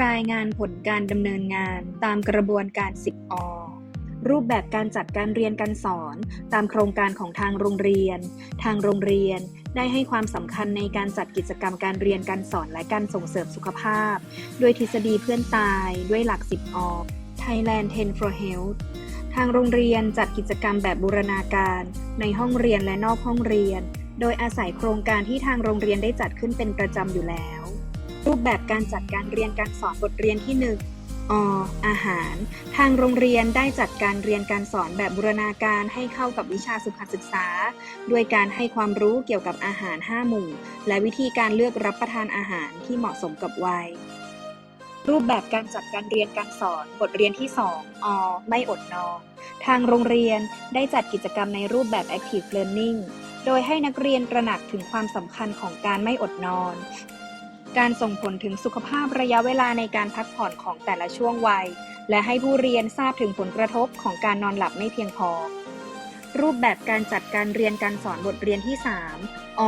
รายงานผลการดำเนินงานตามกระบวนการ 10 อ รูปแบบการจัดการเรียนการสอน ตามโครงการของทางโรงเรียน ทางโรงเรียนได้ให้ความสำคัญในการจัดกิจกรรมการเรียนการสอนและการส่งเสริมสุขภาพ ด้วยทฤษฎีเพื่อนตายด้วยหลัก 10 อ Thailand 10 for Health ทางโรงเรียนจัดกิจกรรมแบบบูรณาการ ในห้องเรียนและนอกห้องเรียน โดยอาศัยโครงการที่ทางโรงเรียนได้จัดขึ้นเป็นประจำอยู่แล้ว รูปแบบการจัดการเรียนการสอนบทเรียนที่ 1ออาหาร ทางโรงเรียนได้จัดการเรียนการสอนแบบบูรณาการให้เข้ากับวิชาสุขศึกษา ด้วยการให้ความรู้เกี่ยวกับอาหาร 5 หมู่ และวิธีการเลือกรับประทานอาหารที่เหมาะสมกับวัย รูปแบบการจัดการเรียนการสอนบทเรียนที่ 2อไม่อดนอนทางโรงเรียนได้จัดกิจกรรมในรูปแบบ Active Learning โดยให้นักเรียนตระหนักถึงความสำคัญของการไม่อดนอน การส่งผลถึงสุขภาพระยะเวลาในการพักผ่อนของแต่ละช่วงวัย และให้ผู้เรียนทราบถึงผลกระทบของการนอนหลับไม่เพียงพอ รูปแบบการจัดการเรียนการสอนบทเรียนที่ 3 อ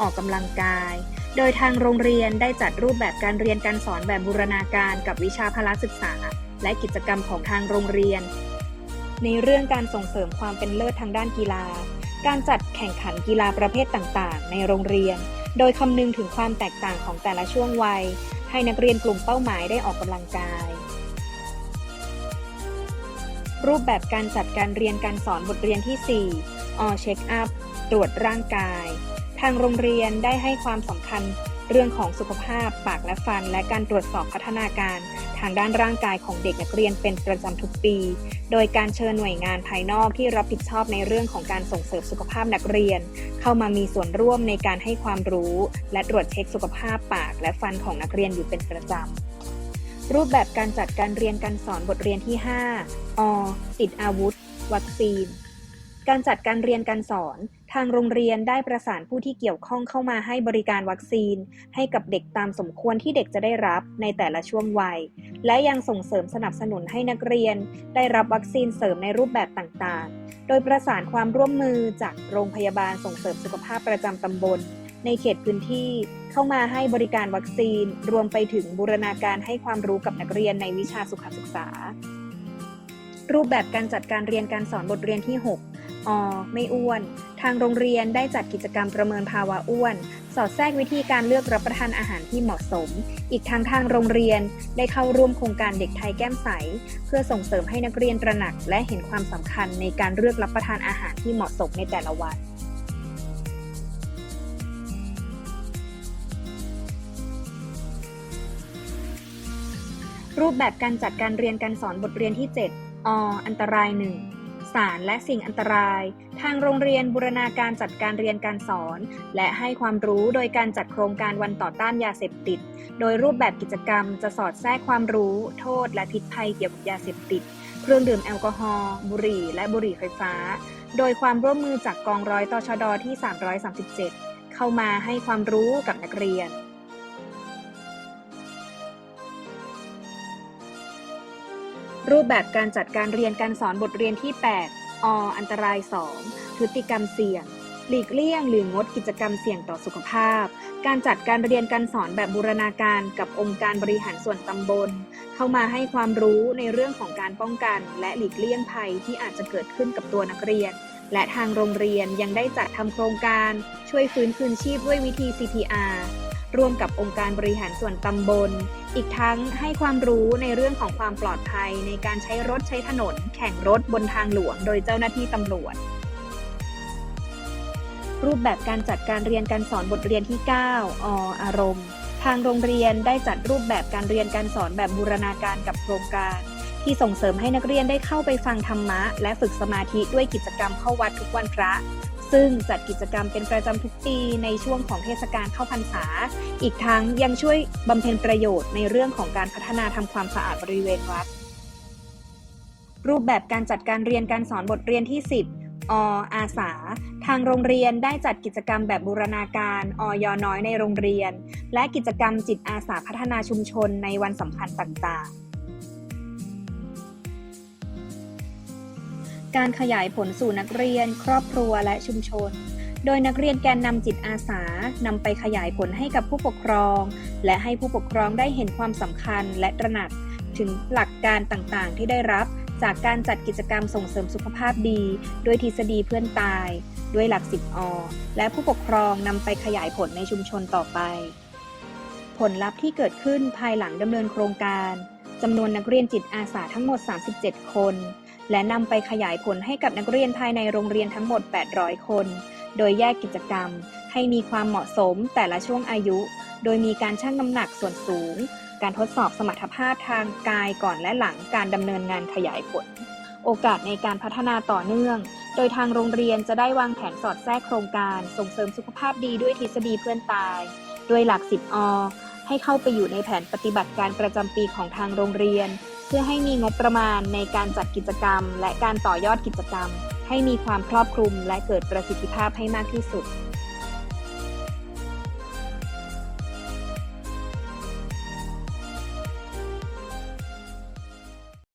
ออกกำลังกาย โดยทางโรงเรียนได้จัดรูปแบบการเรียนการสอนแบบบูรณาการกับวิชาพละศึกษา และกิจกรรมของทางโรงเรียน ในเรื่องการส่งเสริมความเป็นเลิศทางด้านกีฬา การจัดแข่งขันกีฬาประเภทต่างๆ ในโรงเรียน โดยคำนึงถึงความแตกต่างของแต่ละช่วงวัย ให้นักเรียนกลุ่มเป้าหมายได้ออกกำลังกาย รูปแบบการจัดการเรียนการสอนบทเรียนที่4อเช็คอัพตรวจร่างกาย ทางโรงเรียนได้ให้ความสำคัญเรื่องของสุขภาพปากและฟัน และการตรวจสอบพัฒนาการ ทางด้านร่างกายของเด็กนักเรียนเป็นประจำทุกปี โดยการเชิญหน่วยงานภายนอกที่รับผิดชอบในเรื่องของการส่งเสริมสุขภาพนักเรียน เข้ามามีส่วนร่วมในการให้ความรู้ และตรวจเช็คสุขภาพปากและฟันของนักเรียนอยู่เป็นประจำรูปแบบการจัดการเรียนการสอนบทเรียนที่ 5 อ ติดอาวุธ วัคซีน การจัดการเรียนการสอน ทางโรงเรียนได้ประสานผู้ที่เกี่ยวข้องเข้ามาให้บริการวัคซีน ให้กับเด็กตามสมควรที่เด็กจะได้รับในแต่ละช่วงวัย และยังส่งเสริมสนับสนุนให้นักเรียน ได้รับวัคซีนเสริมในรูปแบบต่างๆ โดยประสานความร่วมมือจากโรงพยาบาลส่งเสริมสุขภาพประจำตำบล ในเขตพื้นที่เข้ามาให้บริการวัคซีน รวมไปถึงบูรณาการให้ความรู้กับนักเรียนในวิชาสุขศึกษา รูปแบบการจัดการเรียนการสอนบทเรียนที่ 6 อ ไม่อ้วน ทางโรงเรียนได้จัดกิจกรรมประเมินภาวะอ้วน สอดแทรกวิธีการเลือกรับประทานอาหารที่เหมาะสม อีกทั้งทางโรงเรียนได้เข้าร่วมโครงการเด็กไทยแก้มใส เพื่อส่งเสริมให้นักเรียนตระหนัก และเห็นความสำคัญในการเลือกรับประทานอาหารที่เหมาะสมในแต่ละวันรูปแบบการจัดการเรียนการสอนบทเรียนที่ 7 อ อันตรายหนึ่ง สารและสิ่งอันตราย ทางโรงเรียนบูรณาการจัดการเรียนการสอน และให้ความรู้โดยการจัดโครงการวันต่อต้านยาเสพติด โดยรูปแบบกิจกรรมจะสอดแทรกความรู้ โทษ และพิษภัยเกี่ยวกับยาเสพติด เครื่องดื่มแอลกอฮอล์บุหรี่ และบุหรี่ไฟฟ้า โดยความร่วมมือจากกองร้อยตชดที่ 337 เข้ามาให้ความรู้กับนักเรียน รูปแบบการจัดการเรียนการสอนบทเรียนที่ 8 อ อันตราย 2 พฤติกรรมเสี่ยง หลีกเลี่ยงหรืองดกิจกรรมเสี่ยงต่อสุขภาพ การจัดการเรียนการสอนแบบบูรณาการกับองค์การบริหารส่วนตำบล เข้ามาให้ความรู้ในเรื่องของการป้องกัน และหลีกเลี่ยงภัยที่อาจจะเกิดขึ้นกับตัวนักเรียน และทางโรงเรียนยังได้จัดทำโครงการ ช่วยฟื้นคืนชีพด้วยวิธี CPR ร่วมกับองค์การบริหารส่วนตำบล อีกทั้งให้ความรู้ในเรื่องของความปลอดภัยในการใช้รถใช้ถนน แข่งรถบนทางหลวงโดยเจ้าหน้าที่ตำรวจ รูปแบบการจัดการเรียนการสอนบทเรียนที่ 9 ออารมณ์ ทางโรงเรียนได้จัดรูปแบบการเรียนการสอนแบบบูรณาการกับโครงการที่ส่งเสริมให้นักเรียนได้เข้าไปฟังธรรมะ และฝึกสมาธิด้วยกิจกรรมเข้าวัดทุกวันพระ ซึ่งจัดกิจกรรมเป็นประจำทุกปีในช่วงของเทศกาลเข้าพรรษา อีกทั้งยังช่วยบำเพ็ญประโยชน์ในเรื่องของการพัฒนาทำความสะอาดบริเวณวัด รูปแบบการจัดการเรียนการสอนบทเรียนที่ 10ออาสา ทางโรงเรียนได้จัดกิจกรรมแบบบูรณาการอยน้อยในโรงเรียน และกิจกรรมจิตอาสาพัฒนาชุมชนในวันสำคัญต่างๆ การขยายผลสู่นักเรียน ครอบครัวและชุมชน โดยนักเรียนแกนนำจิตอาสานำไปขยายผลให้กับผู้ปกครอง และให้ผู้ปกครองได้เห็นความสำคัญและตระหนัก ถึงหลักการต่างๆ ที่ได้รับจากการจัดกิจกรรมส่งเสริมสุขภาพดี ด้วยทฤษฎีเพื่อนตาย ด้วยหลัก 10 อ และผู้ปกครองนำไปขยายผลในชุมชนต่อไป ผลลัพธ์ที่เกิดขึ้นภายหลังดำเนินโครงการจำนวนนักเรียนจิตอาสาทั้งหมด 37 คน และนำไปขยายผลให้กับนักเรียนภายในโรงเรียนทั้งหมด 800 คน โดยแยกกิจกรรม ให้มีความเหมาะสมแต่ละช่วงอายุ โดยมีการชั่งน้ำหนักส่วนสูง การทดสอบสมรรถภาพทางกายก่อนและหลังการดำเนินงานขยายผล โอกาสในการพัฒนาต่อเนื่อง โดยทางโรงเรียนจะได้วางแผนสอดแทรกโครงการ ส่งเสริมสุขภาพดีด้วยทฤษฎีเพื่อนตาย ด้วยหลัก 10อให้เข้าไปอยู่ในแผนปฏิบัติการประจำปีของทางโรงเรียน พื่อให้มีงบประมาณในการจัดกิจกรรม และการต่อยอดกิจกรรม ให้มีความครอบคลุมและเกิดประสิทธิภาพให้มากที่สุด